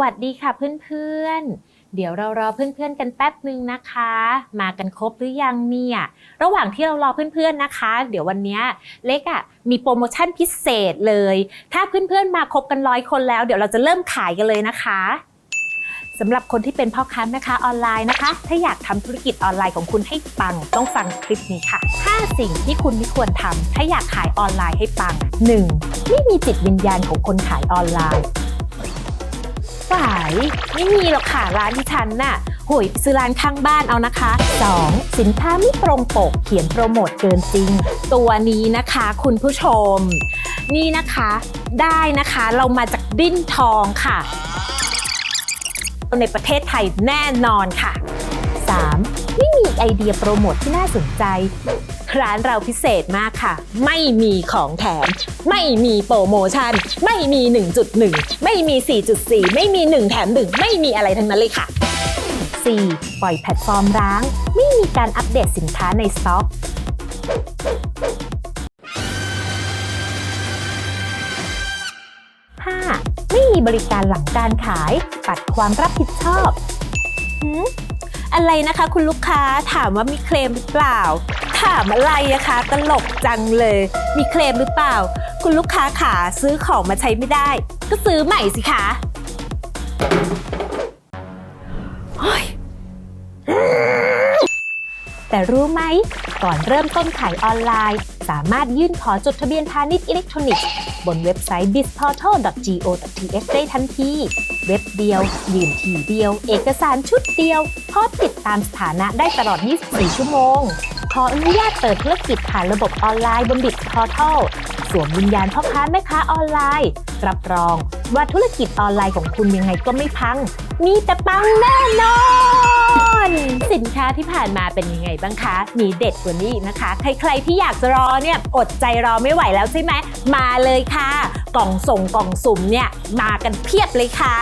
วัสดีค่ะเพื่อนๆ เดี๋ยวเรารอเพื่อนๆกันแป๊บหนึ่งนะคะ มากันครบหรือยังเนี่ย ระหว่างที่เรารอเพื่อนๆนะคะ เดี๋ยววันนี้เล็กอะ่ะมีโปรโมชั่นพิเศษเลย ถ้าเพื่อนๆมาครบกันร้อยคนแล้ว เดี๋ยวเราจะเริ่มขายกันเลยนะคะสำหรับคนที่เป็นพ่อค้าแม่ค้าออนไลน์นะคะ ถ้าอยากทำธุรกิจออนไลน์ของคุณให้ปัง ต้องฟังคลิปนี้ค่ะ 5 สิ่งที่คุณไม่ควรทำถ้าอยากขายออนไลน์ให้ปัง 1. ไม่มีจิตวิญญาณของคนขายออนไลน์ ฝ่ายไม่มีหรอกค่ะร้านที่ฉันน่ะโหยซื้อร้านข้างบ้านเอานะคะ 2. สินค้าไม่ตรงปก เขียนโปรโมทเกินจริง ตัวนี้นะคะคุณผู้ชม นี่นะคะได้นะคะเรามาจากดิ้นทองค่ะในประเทศไทยแน่นอนค่ะ 3. ไม่มีไอเดียโปรโมทที่น่าสนใจ ร้านเราพิเศษมากค่ะ ไม่มีของแถม ไม่มีโปรโมชั่น ไม่มี 1.1 ไม่มี 4.4 ไม่มี 1 แถม 1 ไม่มีอะไรทั้งนั้นเลยค่ะ 4. ปล่อยแพลตฟอร์มร้าง ไม่มีการอัปเดตสินค้าในสต็อก 5. ไม่มีบริการหลังการขาย ปัดความรับผิดชอบ อะไรนะคะ คุณลูกค้าถามว่ามีเคลมหรือเปล่า ถามอะไรอะคะ ตลกจังเลย มีเคลมหรือเปล่า คุณลูกค้าขาซื้อของมาใช้ไม่ได้ ก็ซื้อใหม่สิคะแต่รู้ไหม ก่อนเริ่มต้นขายออนไลน์ สามารถยื่นขอจดทะเบียนพาณิชย์อิเล็กทรอนิกส์ บนเว็บไซต์ bizportal.go.th ได้ทันที เว็บเดียว ยืนทีเดียว เอกสารชุดเดียว พร้อมติดตามสถานะได้ตลอด 24 ชั่วโมง ขออนุญาตเปิดธุรกิจผ่านระบบออนไลน์บน bizportal สวมวิญญาณพ่อค้าแม่ค้าออนไลน์ รับรองว่าธุรกิจออนไลน์ของคุณยังไงก็ไม่พัง มีแต่ปังแน่นอน สินค้าที่ผ่านมาเป็นยังไงบ้างคะ มีเด็ดกว่านี้นะคะ ใครๆที่อยากจะรอเนี่ยอดใจรอไม่ไหวแล้วใช่ไหม มาเลยค่ะ กล่องส่งกล่องสุ่มเนี่ยมากันเพียบเลยค่ะ